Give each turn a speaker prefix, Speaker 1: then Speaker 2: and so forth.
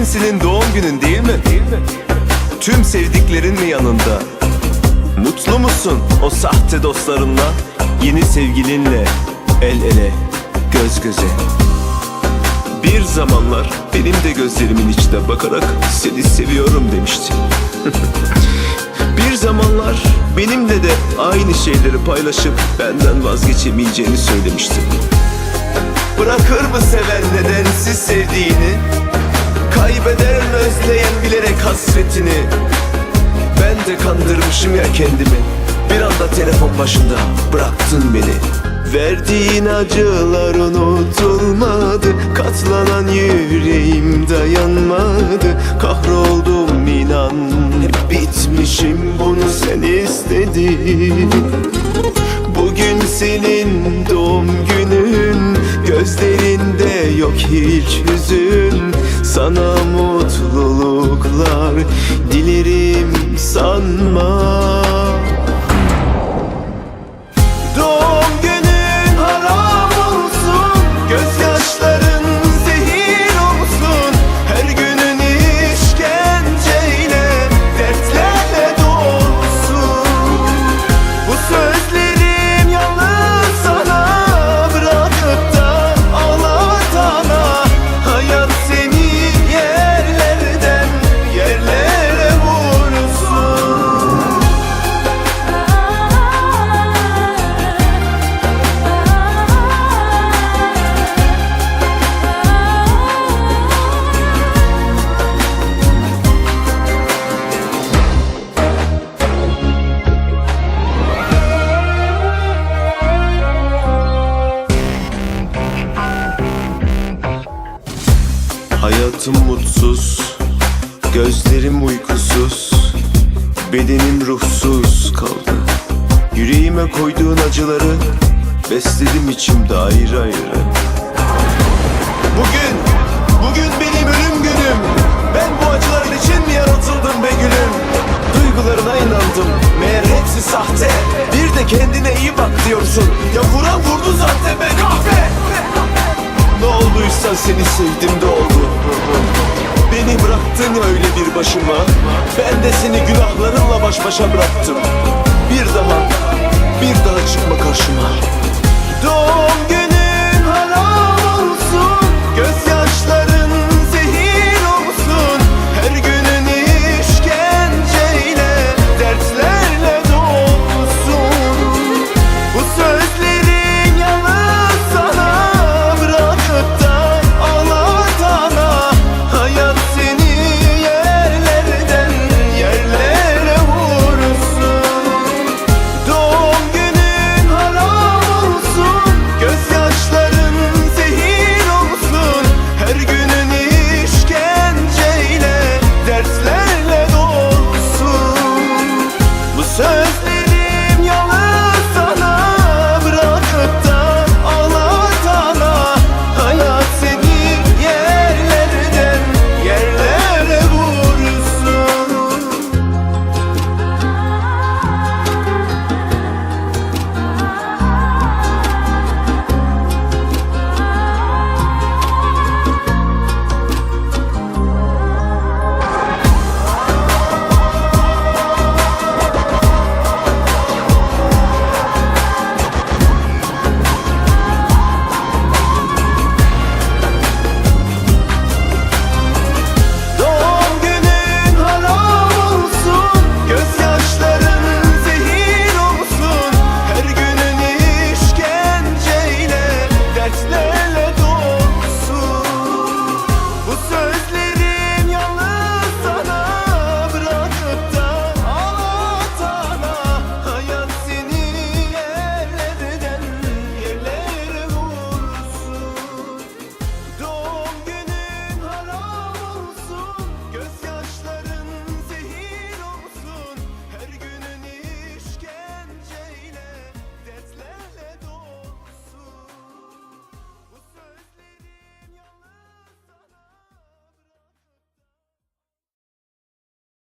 Speaker 1: Bugün senin doğum günün değil mi? Tüm sevdiklerin mi yanında? Mutlu musun o sahte dostlarınla? Yeni sevgilinle el ele, göz göze. Bir zamanlar benim de gözlerimin içine bakarak seni seviyorum demiştin. Bir zamanlar benimle de aynı şeyleri paylaşıp benden vazgeçemeyeceğini söylemiştin. Bırakır mı seven nedensiz sevdiğini? Kaybeder özleyen bilerek hasretini? Ben de kandırmışım ya kendimi. Bir anda telefon başında bıraktın beni. Verdiğin acılar unutulmadı. Katlanan yüreğim dayanmadı. Kahroldum inan. Hep bitmişim bunu sen istedin. Bugün senin doğum günün. Gözlerinde yok hiç hüzün. Sana mutluluklar dilerim sanma Hayatım mutsuz, gözlerim uykusuz, bedenim ruhsuz kaldı. Yüreğime koyduğun acıları besledim içimde ayrı ayrı. Bugün, bugün benim ölüm günüm. Ben bu acıların için yaratıldım be gülüm? Olduysa seni sevdim de oldu. Beni bıraktın öyle bir başıma. Ben de seni günahlarınla baş başa bıraktım. Bir daha, bir daha çıkma karşıma